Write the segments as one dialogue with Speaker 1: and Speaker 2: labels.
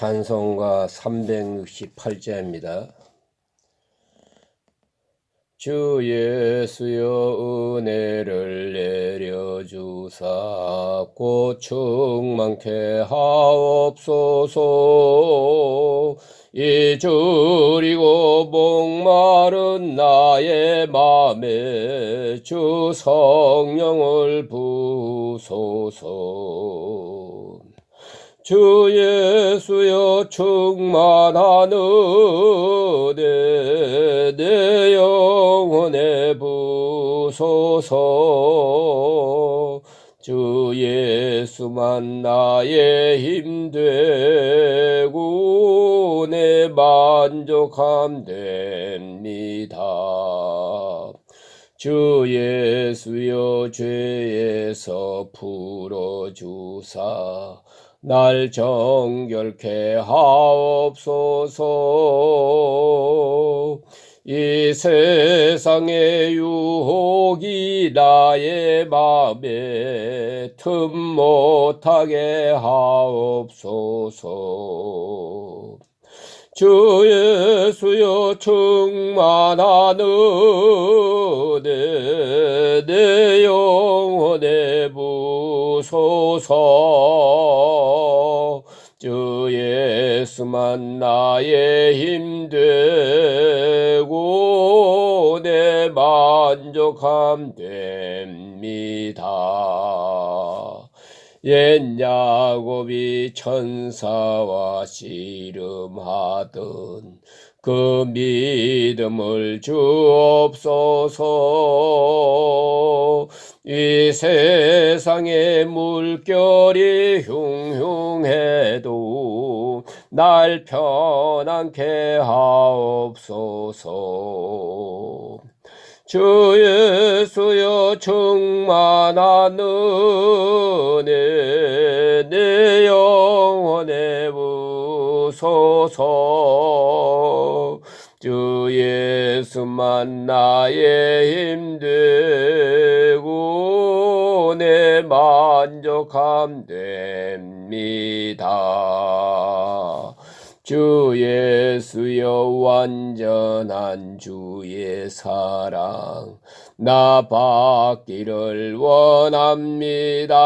Speaker 1: 찬송가 368자입니다. 주 예수여 은혜를 내려주사 고충 많게 하옵소서 이주리고 목마른 나의 맘에 주 성령을 부소서 주 예수여 은혜 내 영혼에 부소서 주 예수만 나의 힘 되고 내 만족함 됩니다. 주 예수여 죄에서 풀어주사 날 정결케 하옵소서. 이 세상의 유혹이 나의 맘에 틈 못하게 하옵소서 주 예수여 충만한 은혜 내 영혼에 부소서 주 예수만 나의 힘 되고 내 만족함 됩니다. 옛 야곱이 천사와 씨름하던 그 믿음을 주옵소서. 이 세상의 물결이 흉흉해도 날 편안케 하옵소서 주 예수여 충만한 은혜 내 영혼에 부소서 주 예수만 나의 힘 되고 내 만족함 됩니다. 주 예수여 완전한 주의 사랑 나 받기를 원합니다.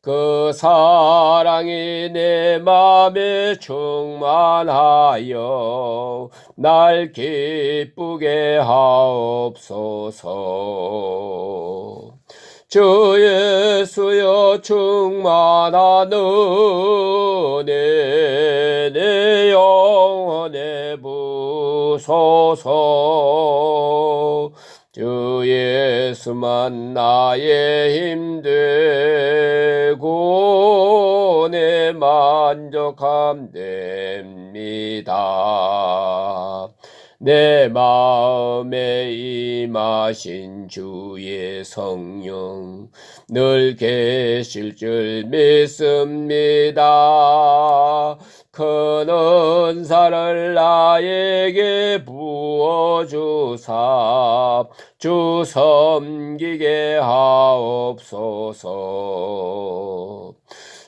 Speaker 1: 그 사랑이 내 맘에 충만하여 날 기쁘게 하옵소서. 주 예수여 충만한 은혜 내 영혼에 부소서 주 예수만 나의 힘 되고 내 만족함 됩니다. 내 마음에 임하신 주의 성령 늘 계실 줄 믿습니다. 큰 은사를 나에게 부어주사 주 섬기게 하옵소서.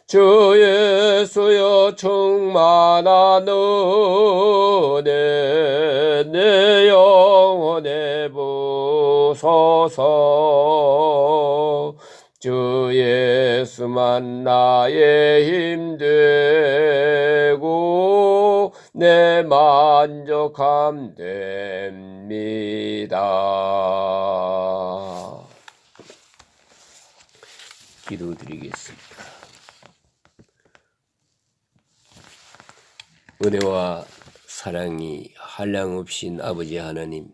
Speaker 1: 주 예수여 충만한 은혜 내 영혼에 부소서 주 예수만 나의 힘 되고 내 만족함 됩니다. 기도드리겠습니다. 은혜와 사랑이 한량없인 아버지 하나님,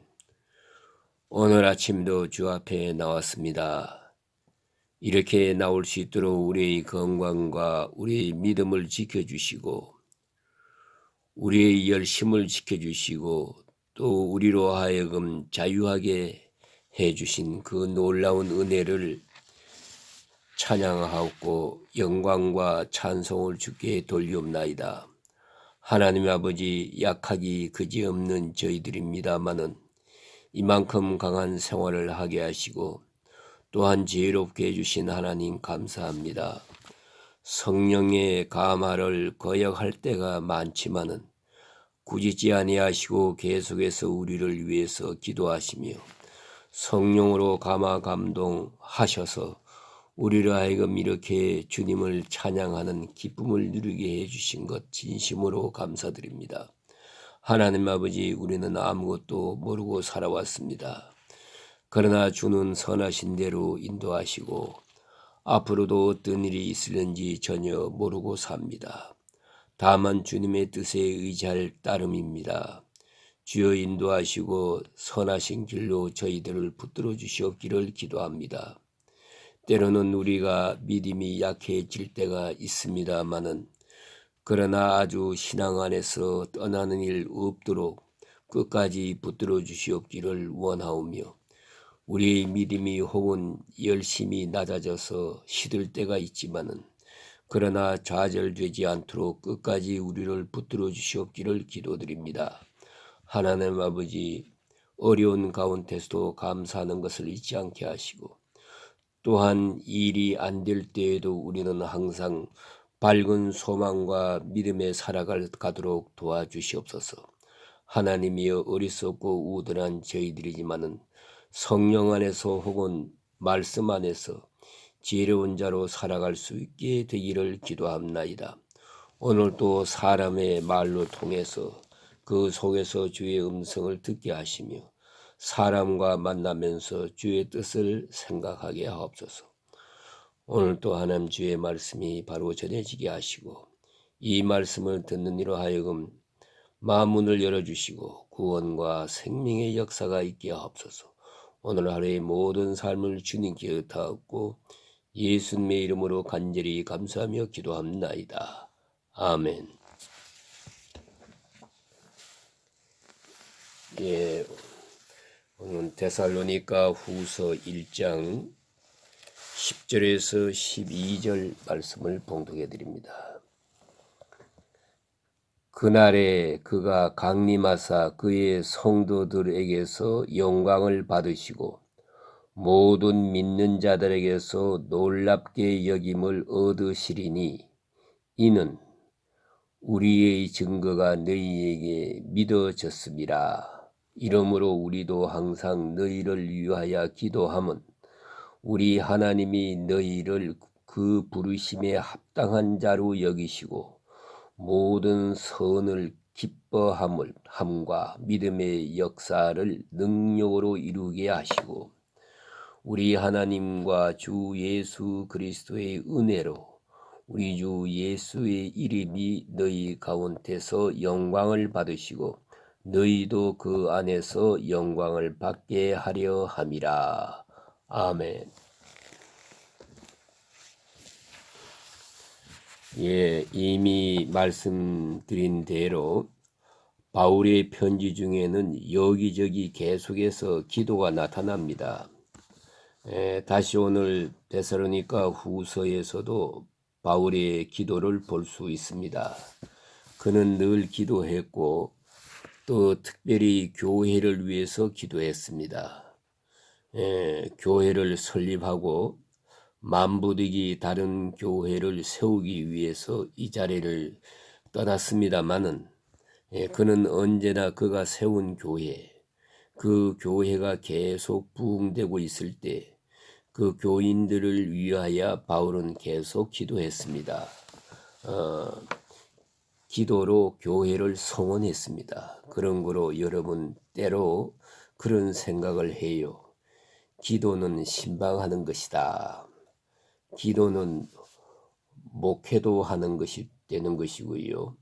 Speaker 1: 오늘 아침도 주 앞에 나왔습니다. 이렇게 나올 수 있도록 우리의 건강과 우리의 믿음을 지켜주시고, 우리의 열심을 지켜주시고, 또 우리로 하여금 자유하게 해주신 그 놀라운 은혜를 찬양하고 영광과 찬송을 주께 돌리옵나이다. 하나님 아버지 약하기 그지없는 저희들입니다마는 이만큼 강한 생활을 하게 하시고 또한 지혜롭게 해주신 하나님 감사합니다. 성령의 감화를 거역할 때가 많지만은 굳이지 아니하시고 계속해서 우리를 위해서 기도하시며 성령으로 감화 감동하셔서 우리를 하여금 이렇게 주님을 찬양하는 기쁨을 누리게 해주신 것 진심으로 감사드립니다. 하나님 아버지, 우리는 아무것도 모르고 살아왔습니다. 그러나 주는 선하신 대로 인도하시고 앞으로도 어떤 일이 있을는지 전혀 모르고 삽니다. 다만 주님의 뜻에 의지할 따름입니다. 주여 인도하시고 선하신 길로 저희들을 붙들어 주시옵기를 기도합니다. 때로는 우리가 믿음이 약해질 때가 있습니다마는 그러나 아주 신앙 안에서 떠나는 일 없도록 끝까지 붙들어 주시옵기를 원하오며 우리의 믿음이 혹은 열심히 낮아져서 시들 때가 있지만은 그러나 좌절되지 않도록 끝까지 우리를 붙들어 주시옵기를 기도드립니다. 하나님 아버지 어려운 가운데서도 감사하는 것을 잊지 않게 하시고 또한 일이 안 될 때에도 우리는 항상 밝은 소망과 믿음에 살아가도록 도와주시옵소서. 하나님이여 어리석고 우둔한 저희들이지만은 성령 안에서 혹은 말씀 안에서 지혜로운 자로 살아갈 수 있게 되기를 기도합나이다. 오늘 또 사람의 말로 통해서 그 속에서 주의 음성을 듣게 하시며 사람과 만나면서 주의 뜻을 생각하게 하옵소서. 오늘 또 하나님 주의 말씀이 바로 전해지게 하시고 이 말씀을 듣는 이로 하여금 마음문을 열어주시고 구원과 생명의 역사가 있게 하옵소서. 오늘 하루의 모든 삶을 주님께 의탁하고 예수님의 이름으로 간절히 감사하며 기도합나이다. 아멘. 예, 오늘 데살로니가 후서 1장 10절에서 12절 말씀을 봉독해 드립니다. 그날에 그가 강림하사 그의 성도들에게서 영광을 받으시고 모든 믿는 자들에게서 놀랍게 여김을 얻으시리니 이는 우리의 증거가 너희에게 믿어졌습니다. 이러므로 우리도 항상 너희를 위하여 기도함은 우리 하나님이 너희를 그 부르심에 합당한 자로 여기시고 모든 선을 기뻐함을 함과 믿음의 역사를 능력으로 이루게 하시고 우리 하나님과 주 예수 그리스도의 은혜로 우리 주 예수의 이름이 너희 가운데서 영광을 받으시고 너희도 그 안에서 영광을 받게 하려 함이라. 아멘. 예, 이미 말씀드린 대로 바울의 편지 중에는 여기저기 계속해서 기도가 나타납니다. 예, 다시 오늘 데살로니가 후서에서도 바울의 기도를 볼 수 있습니다. 그는 늘 기도했고 또 특별히 교회를 위해서 기도했습니다. 예, 교회를 설립하고 만부득이 다른 교회를 세우기 위해서 이 자리를 떠났습니다마는 예, 그는 언제나 그가 세운 교회, 그 교회가 계속 부흥되고 있을 때 그 교인들을 위하여 바울은 계속 기도했습니다. 어, 기도로 교회를 성원했습니다. 그런 거로 여러분 때로 그런 생각을 해요. 기도는 신방하는 것이다. 기도는 목회도 하는 것이 되는 것이고요.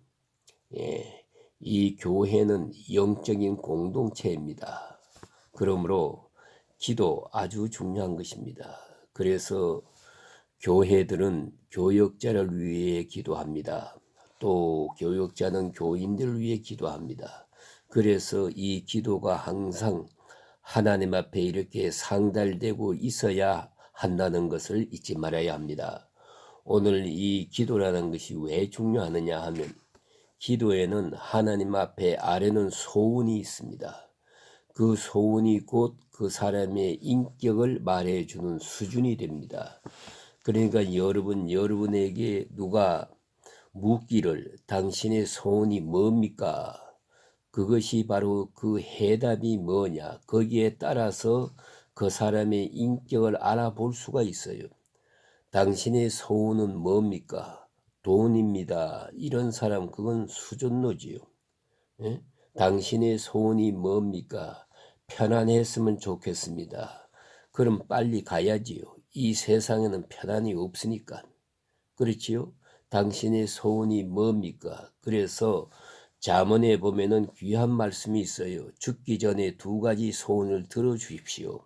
Speaker 1: 예, 이 교회는 영적인 공동체입니다. 그러므로 기도 아주 중요한 것입니다. 그래서 교회들은 교역자를 위해 기도합니다. 또 교역자는 교인들을 위해 기도합니다. 그래서 이 기도가 항상 하나님 앞에 이렇게 상달되고 있어야 한다는 것을 잊지 말아야 합니다. 오늘 이 기도라는 것이 왜 중요하느냐 하면 기도에는 하나님 앞에 아래는 소원이 있습니다. 그 소원이 곧 그 사람의 인격을 말해주는 수준이 됩니다. 그러니까 여러분, 여러분에게 누가 묻기를 당신의 소원이 뭡니까? 그것이 바로 그 해답이 뭐냐. 거기에 따라서 그 사람의 인격을 알아볼 수가 있어요. 당신의 소원은 뭡니까? 돈입니다. 이런 사람, 그건 수준노지요. 예? 당신의 소원이 뭡니까? 편안했으면 좋겠습니다. 그럼 빨리 가야지요. 이 세상에는 편안이 없으니까. 그렇지요? 당신의 소원이 뭡니까? 그래서 잠언에 보면은 귀한 말씀이 있어요. 죽기 전에 두 가지 소원을 들어 주십시오.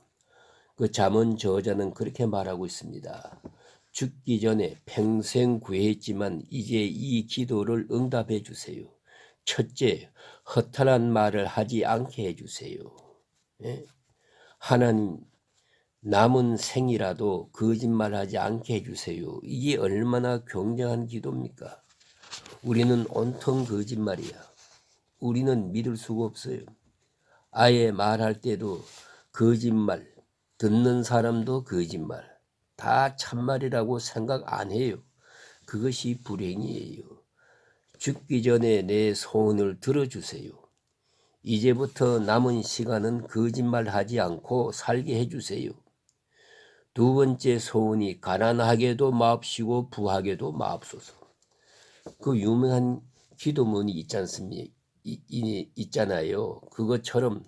Speaker 1: 그 잠언 저자는 그렇게 말하고 있습니다. 죽기 전에 평생 구했지만 이제 이 기도를 응답해 주세요. 첫째, 허탈한 말을 하지 않게 해 주세요. 예? 하나님 남은 생이라도 거짓말하지 않게 해주세요. 이게 얼마나 굉장한 기도입니까? 우리는 온통 거짓말이야. 우리는 믿을 수가 없어요. 아예 말할 때도 거짓말, 듣는 사람도 거짓말, 다 참말이라고 생각 안 해요. 그것이 불행이에요. 죽기 전에 내 소원을 들어주세요. 이제부터 남은 시간은 거짓말하지 않고 살게 해주세요. 두 번째 소원이 가난하게도 마옵시고 부하게도 마옵소서. 그 유명한 기도문이 있지 않습니까? 이- 이- 있잖아요. 그것처럼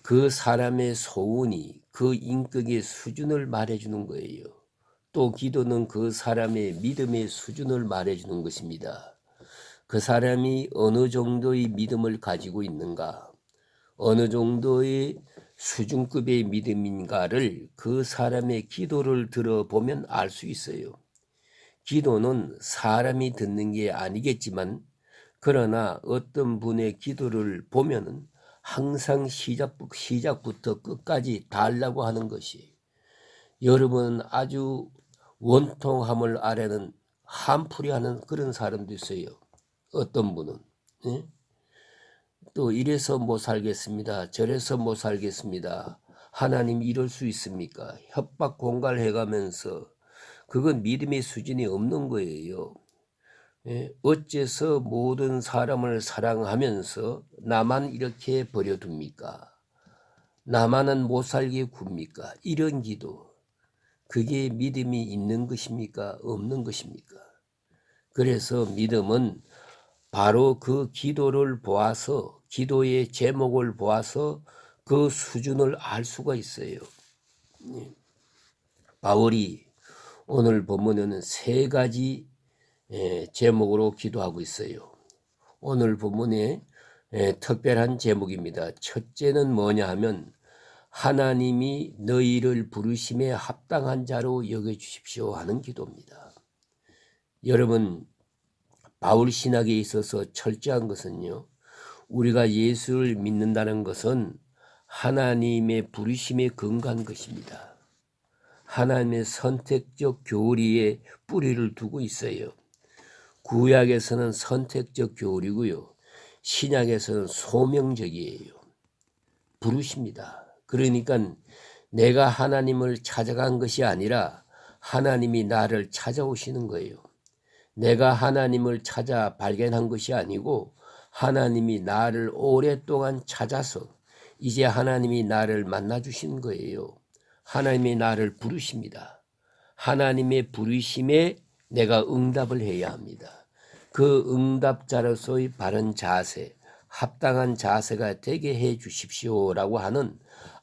Speaker 1: 그 사람의 소원이 그 인격의 수준을 말해주는 거예요. 또 기도는 그 사람의 믿음의 수준을 말해주는 것입니다. 그 사람이 어느 정도의 믿음을 가지고 있는가, 어느 정도의 수준급의 믿음인가를 그 사람의 기도를 들어보면 알 수 있어요. 기도는 사람이 듣는 게 아니겠지만, 그러나 어떤 분의 기도를 보면은 항상 시작, 시작부터 끝까지 달라고 하는 것이 여러분 아주 원통함을 아래는 한풀이 하는 그런 사람도 있어요. 어떤 분은. 예? 또 이래서 못 살겠습니다. 저래서 못 살겠습니다. 하나님 이럴 수 있습니까? 협박 공갈해 가면서 그건 믿음의 수준이 없는 거예요. 예, 어째서 모든 사람을 사랑하면서 나만 이렇게 버려둡니까? 나만은 못 살게 굽니까? 이런 기도. 그게 믿음이 있는 것입니까? 없는 것입니까? 그래서 믿음은 바로 그 기도를 보아서 기도의 제목을 보아서 그 수준을 알 수가 있어요. 예. 바울이 오늘 본문에는 세 가지 예, 제목으로 기도하고 있어요. 오늘 본문에 예, 특별한 제목입니다. 첫째는 뭐냐 하면 하나님이 너희를 부르심에 합당한 자로 여겨 주십시오 하는 기도입니다. 여러분 바울 신학에 있어서 철저한 것은요. 우리가 예수를 믿는다는 것은 하나님의 부르심에 근거한 것입니다. 하나님의 선택적 교리에 뿌리를 두고 있어요. 구약에서는 선택적 교리고요. 신약에서는 소명적이에요. 부르십니다. 그러니까 내가 하나님을 찾아간 것이 아니라 하나님이 나를 찾아오시는 거예요. 내가 하나님을 찾아 발견한 것이 아니고 하나님이 나를 오랫동안 찾아서 이제 하나님이 나를 만나 주신 거예요. 하나님이 나를 부르십니다. 하나님의 부르심에 내가 응답을 해야 합니다. 그 응답자로서의 바른 자세, 합당한 자세가 되게 해 주십시오라고 하는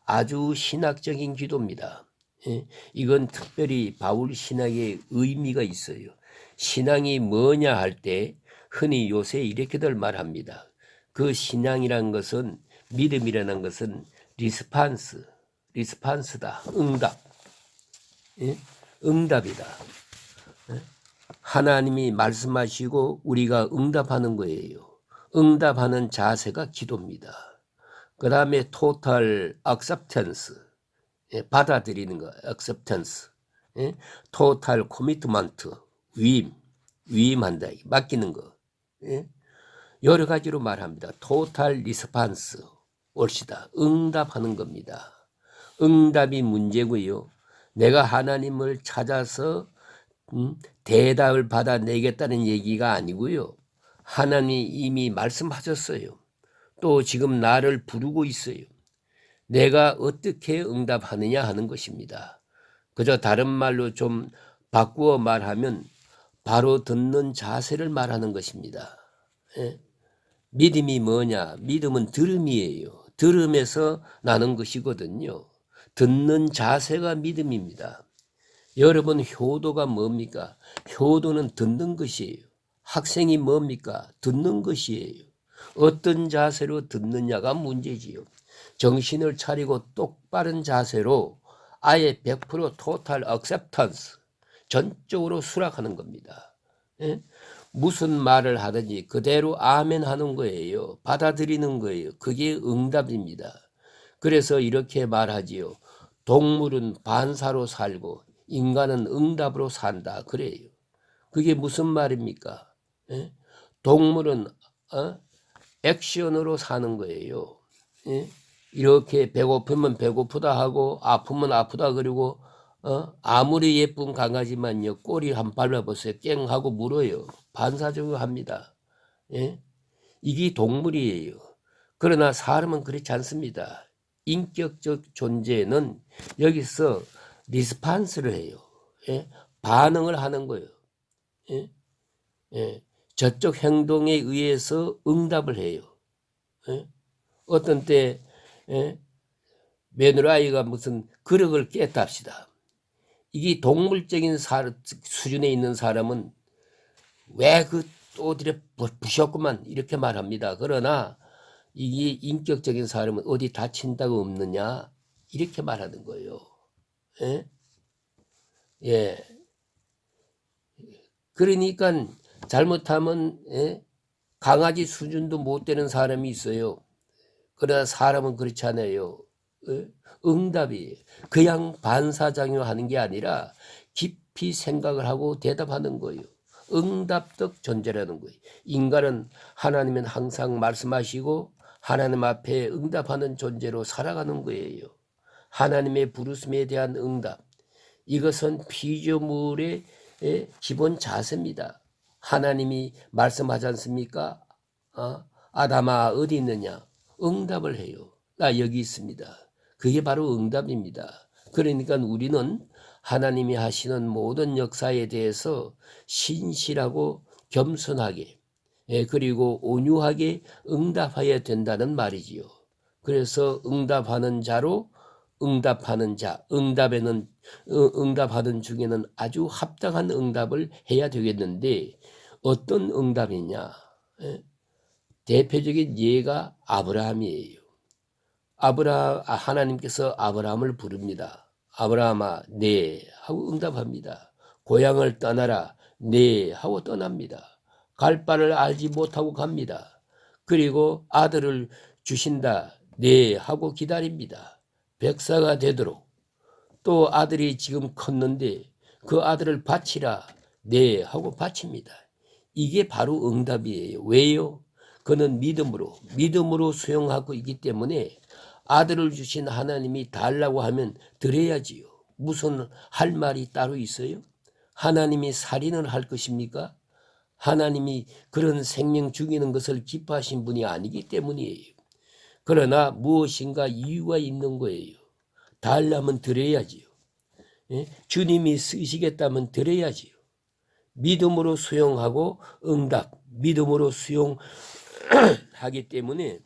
Speaker 1: 아주 신학적인 기도입니다. 예, 이건 특별히 바울 신학의 의미가 있어요. 신앙이 뭐냐 할 때 흔히 요새 이렇게들 말합니다. 그 신앙이란 것은 믿음이라는 것은 리스판스, 리스판스다. 응답. 예? 응답이다. 예? 하나님이 말씀하시고 우리가 응답하는 거예요. 응답하는 자세가 기도입니다. 그 다음에 total acceptance. 예, 받아들이는 거. 예? total commitment. 위임, 위임한다. 맡기는 거. 예? 여러 가지로 말합니다. total response. 옳시다. 응답하는 겁니다. 응답이 문제고요. 내가 하나님을 찾아서 음, 대답을 받아 내겠다는 얘기가 아니고요. 하나님이 이미 말씀하셨어요. 또 지금 나를 부르고 있어요. 내가 어떻게 응답하느냐 하는 것입니다. 그저 다른 말로 좀 바꾸어 말하면 바로 듣는 자세를 말하는 것입니다. 예? 믿음이 뭐냐? 믿음은 들음이에요. 들음에서 나는 것이거든요. 듣는 자세가 믿음입니다. 여러분 효도가 뭡니까? 효도는 듣는 것이에요. 학생이 뭡니까? 듣는 것이에요. 어떤 자세로 듣느냐가 문제지요. 정신을 차리고 똑바른 자세로 아예 100% 토탈 액셉턴스 전적으로 수락하는 겁니다. 예? 무슨 말을 하든지 그대로 아멘 하는 거예요. 받아들이는 거예요. 그게 응답입니다. 그래서 이렇게 말하지요. 동물은 반사로 살고 인간은 응답으로 산다. 그래요. 그게 무슨 말입니까? 예? 동물은 어? 액션으로 사는 거예요. 예? 이렇게 배고프면 배고프다 하고 아프면 아프다 그리고 어? 아무리 예쁜 강아지만요 꼬리 한 발라보세요 깽 하고 물어요 반사적으로 합니다 예? 이게 동물이에요 그러나 사람은 그렇지 않습니다 인격적 존재는 여기서 리스판스를 해요 예? 반응을 하는 거예요 예? 예. 저쪽 행동에 의해서 응답을 해요 예? 어떤 때 예? 며느라이가 무슨 그릇을 깼다 합시다. 이게 동물적인 사, 수준에 있는 사람은 왜 그 또들에 부셨구만 이렇게 말합니다. 그러나 이게 인격적인 사람은 어디 다친다고 없느냐 이렇게 말하는 거예요. 예? 예. 그러니까 잘못하면 예? 강아지 수준도 못 되는 사람이 있어요. 그러나 사람은 그렇지 않아요. 어? 응답이 그냥 반사작용하는 게 아니라 깊이 생각을 하고 대답하는 거예요. 응답적 존재라는 거예요. 인간은 하나님은 항상 말씀하시고 하나님 앞에 응답하는 존재로 살아가는 거예요. 하나님의 부르심에 대한 응답. 이것은 피조물의 기본 자세입니다. 하나님이 말씀하지 않습니까? 어? 아담아 어디 있느냐? 응답을 해요. 나 여기 있습니다. 그게 바로 응답입니다. 그러니까 우리는 하나님이 하시는 모든 역사에 대해서 신실하고 겸손하게 예, 그리고 온유하게 응답해야 된다는 말이지요. 그래서 응답하는 자로 응답하는 자, 응답에는 응답하는 중에는 아주 합당한 응답을 해야 되겠는데 어떤 응답이냐? 예? 대표적인 예가 아브라함이에요. 아브라 하나님께서 아브라함을 부릅니다. 아브라함아, 네 하고 응답합니다. 고향을 떠나라, 네 하고 떠납니다. 갈 바를 알지 못하고 갑니다. 그리고 아들을 주신다, 네 하고 기다립니다. 백사가 되도록 또 아들이 지금 컸는데 그 아들을 바치라, 네 하고 바칩니다. 이게 바로 응답이에요. 왜요? 그는 믿음으로 믿음으로 수용하고 있기 때문에 아들을 주신 하나님이 달라고 하면 드려야지요. 무슨 할 말이 따로 있어요? 하나님이 살인을 할 것입니까? 하나님이 그런 생명 죽이는 것을 기뻐하신 분이 아니기 때문이에요. 그러나 무엇인가 이유가 있는 거예요. 달라면 드려야지요. 예? 주님이 쓰시겠다면 드려야지요. 믿음으로 수용하고 응답, 믿음으로 수용 하기 때문에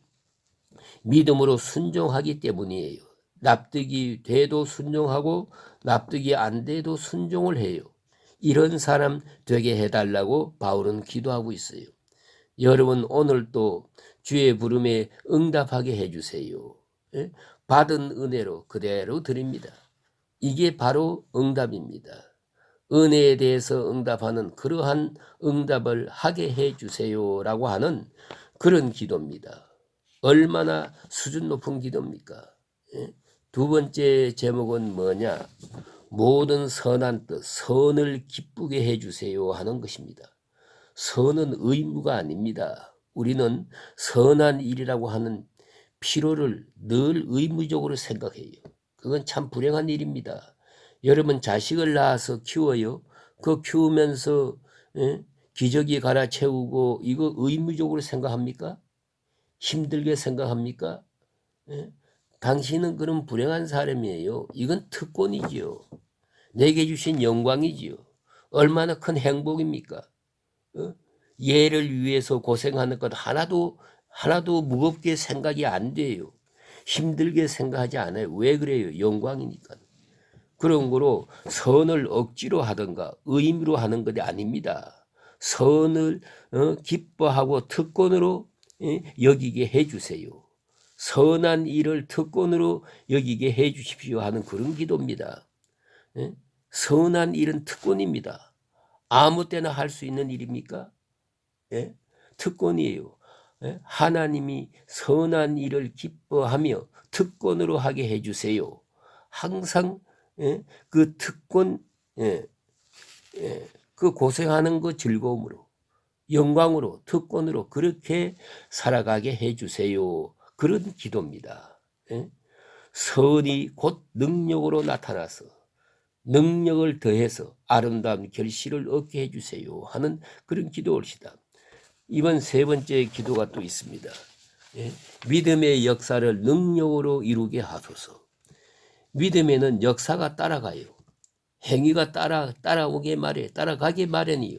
Speaker 1: 믿음으로 순종하기 때문이에요. 납득이 돼도 순종하고 납득이 안 돼도 순종을 해요. 이런 사람 되게 해달라고 바울은 기도하고 있어요. 여러분 오늘도 주의 부름에 응답하게 해주세요. 예? 받은 은혜로 그대로 드립니다. 이게 바로 응답입니다. 은혜에 대해서 응답하는 그러한 응답을 하게 해주세요라고 하는 그런 기도입니다. 얼마나 수준 높은 기도입니까? 예? 두 번째 제목은 뭐냐? 모든 선한 뜻, 선을 기쁘게 해주세요 하는 것입니다. 선은 의무가 아닙니다. 우리는 선한 일이라고 하는 필요를 늘 의무적으로 생각해요. 그건 참 불행한 일입니다. 여러분 자식을 낳아서 키워요. 그 키우면서 예? 기저귀 갈아채우고 이거 의무적으로 생각합니까? 힘들게 생각합니까? 예? 당신은 그런 불행한 사람이에요. 이건 특권이지요. 내게 주신 영광이지요. 얼마나 큰 행복입니까? 어? 얘를 위해서 고생하는 것 하나도 하나도 무겁게 생각이 안 돼요. 힘들게 생각하지 않아요. 왜 그래요? 영광이니까. 그런 거로 선을 억지로 하든가 의미로 하는 것이 아닙니다. 선을 어, 기뻐하고 특권으로 예, 여기게 해주세요. 선한 일을 특권으로 여기게 해주십시오 하는 그런 기도입니다. 예? 선한 일은 특권입니다. 아무 때나 할 수 있는 일입니까? 예? 특권이에요. 예? 하나님이 선한 일을 기뻐하며 특권으로 하게 해주세요. 항상 예? 그 특권, 예, 예, 그 고생하는 그 즐거움으로, 영광으로, 특권으로 그렇게 살아가게 해주세요. 그런 기도입니다. 예? 선이 곧 능력으로 나타나서 능력을 더해서 아름다운 결실을 얻게 해주세요 하는 그런 기도올시다. 이번 세 번째 기도가 또 있습니다. 예? 믿음의 역사를 능력으로 이루게 하소서. 믿음에는 역사가 따라가요. 행위가 따라 따라오게 말해 따라가게 마련이요.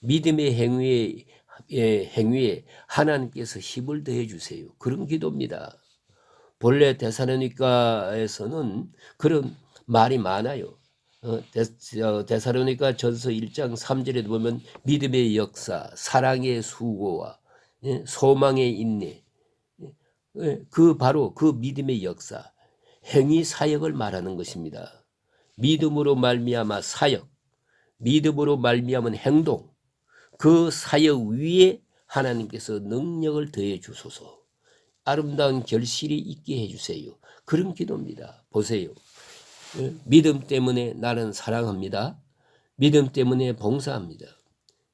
Speaker 1: 믿음의 행위에 예, 행위에 하나님께서 힘을 더해 주세요. 그런 기도입니다. 본래 데사로니가에서는 그런 말이 많아요. 어, 데사로니가 전서 1장 3절에 보면 믿음의 역사, 사랑의 수고와 예, 소망의 인내, 예, 그 바로 그 믿음의 역사, 행위 사역을 말하는 것입니다. 믿음으로 말미암아 사역, 믿음으로 말미암은 행동, 그 사역 위에 하나님께서 능력을 더해 주소서. 아름다운 결실이 있게 해 주세요. 그런 기도입니다. 보세요. 예, 믿음 때문에 나는 사랑합니다. 믿음 때문에 봉사합니다.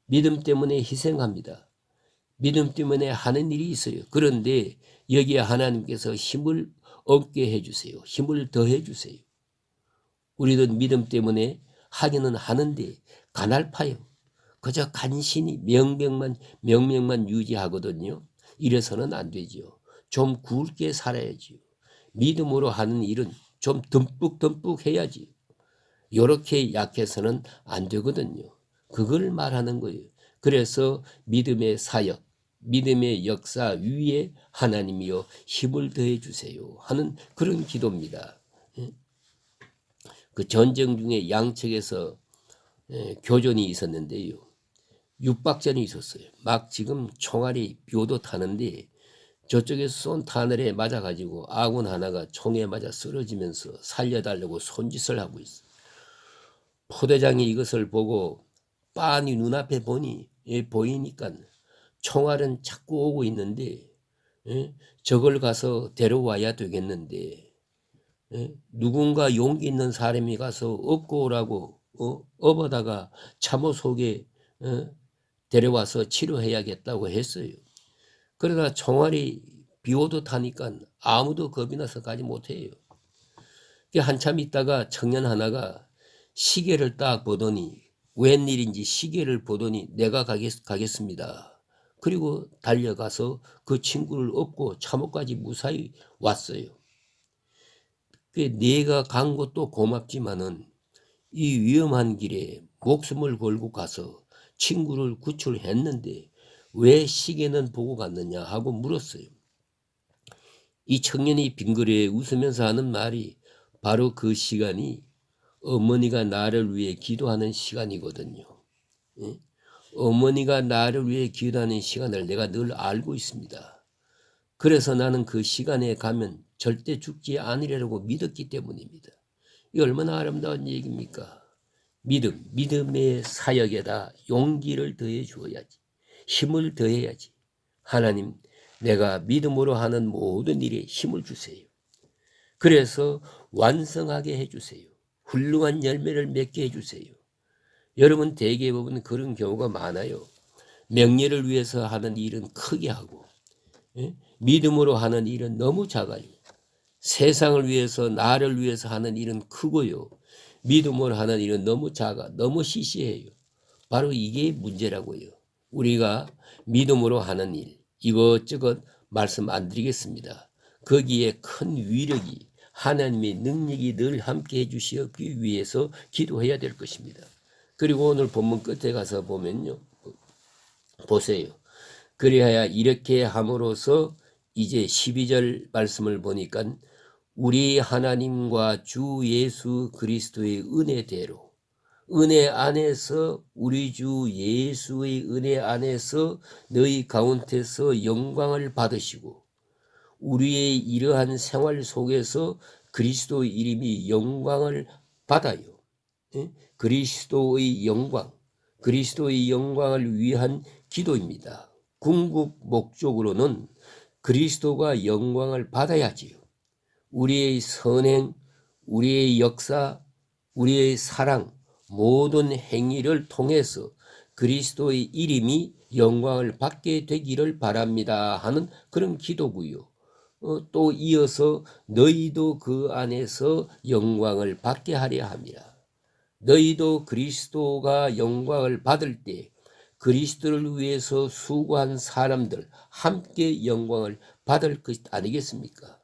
Speaker 1: 믿음 때문에 희생합니다. 믿음 때문에 하는 일이 있어요. 그런데 여기에 하나님께서 힘을 얻게 해주세요. 힘을 더해 주세요. 우리도 믿음 때문에 하기는 하는데 가날파요. 그저 간신히 명명만 명명만 유지하거든요. 이래서는 안 되지요. 좀 굵게 살아야지요. 믿음으로 하는 일은 좀 듬뿍듬뿍 해야지. 요렇게 약해서는 안 되거든요. 그걸 말하는 거예요. 그래서 믿음의 사역, 믿음의 역사 위에 하나님이여 힘을 더해 주세요 하는 그런 기도입니다. 예? 그 전쟁 중에 양측에서 예, 교전이 있었는데요. 육박전이 있었어요. 막 지금 총알이 묘도 타는데 저쪽에서 쏜 타늘에 맞아가지고 아군 하나가 총에 맞아 쓰러지면서 살려달라고 손짓을 하고 있어. 포대장이 이것을 보고 빤히 눈앞에 보니 예, 보이니까 총알은 자꾸 오고 있는데 예? 저걸 가서 데려와야 되겠는데 예? 누군가 용기 있는 사람이 가서 업고 오라고 어? 업어다가 참호 속에 어? 데려와서 치료해야겠다고 했어요. 그러다 총알이 비오도 타니까 아무도 겁이 나서 가지 못해요. 한참 있다가 청년 하나가 시계를 딱 보더니 웬일인지 시계를 보더니 내가 가겠, 가겠습니다. 그리고 달려가서 그 친구를 업고 참호까지 무사히 왔어요. 그 내가 간 것도 고맙지만은 이 위험한 길에 목숨을 걸고 가서 친구를 구출했는데 왜 시계는 보고 갔느냐 하고 물었어요. 이 청년이 빙그레 웃으면서 하는 말이 바로 그 시간이 어머니가 나를 위해 기도하는 시간이거든요. 어머니가 나를 위해 기도하는 시간을 내가 늘 알고 있습니다. 그래서 나는 그 시간에 가면 절대 죽지 않으리라고 믿었기 때문입니다. 이 얼마나 아름다운 얘기입니까? 믿음, 믿음의 사역에다 용기를 더해 주어야지. 힘을 더해야지. 하나님, 내가 믿음으로 하는 모든 일에 힘을 주세요. 그래서 완성하게 해주세요. 훌륭한 열매를 맺게 해주세요. 여러분 대개 보면 그런 경우가 많아요. 명예를 위해서 하는 일은 크게 하고 예? 믿음으로 하는 일은 너무 작아요. 세상을 위해서 나를 위해서 하는 일은 크고요. 믿음으로 하는 일은 너무 작아, 너무 시시해요. 바로 이게 문제라고요. 우리가 믿음으로 하는 일, 이것저것 말씀 안 드리겠습니다. 거기에 큰 위력이 하나님의 능력이 늘 함께 해주시기 위해서 기도해야 될 것입니다. 그리고 오늘 본문 끝에 가서 보면요. 보세요. 그리하여 이렇게 함으로써 이제 12절 말씀을 보니까 우리 하나님과 주 예수 그리스도의 은혜대로 은혜 안에서 우리 주 예수의 은혜 안에서 너희 가운데서 영광을 받으시고 우리의 이러한 생활 속에서 그리스도의 이름이 영광을 받아요. 예? 그리스도의 영광, 그리스도의 영광을 위한 기도입니다. 궁극 목적으로는 그리스도가 영광을 받아야지요. 우리의 선행, 우리의 역사, 우리의 사랑, 모든 행위를 통해서 그리스도의 이름이 영광을 받게 되기를 바랍니다 하는 그런 기도고요. 어, 또 이어서 너희도 그 안에서 영광을 받게 하려 함이라. 너희도 그리스도가 영광을 받을 때 그리스도를 위해서 수고한 사람들 함께 영광을 받을 것 아니겠습니까?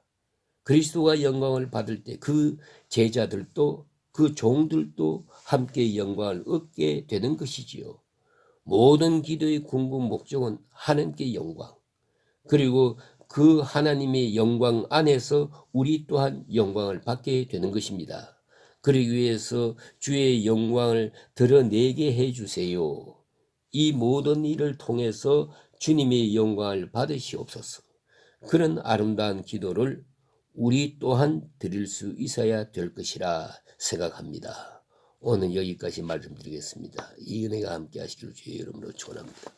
Speaker 1: 그리스도가 영광을 받을 때 그 제자들도 그 종들도 함께 영광을 얻게 되는 것이지요. 모든 기도의 궁극 목적은 하나님께 영광. 그리고 그 하나님의 영광 안에서 우리 또한 영광을 받게 되는 것입니다. 그러기 위해서 주의 영광을 드러내게 해 주세요. 이 모든 일을 통해서 주님의 영광을 받으시옵소서. 그런 아름다운 기도를 우리 또한 드릴 수 있어야 될 것이라 생각합니다. 오늘 여기까지 말씀드리겠습니다. 이 은혜가 함께 하시길 주여 여러분으로 축원합니다.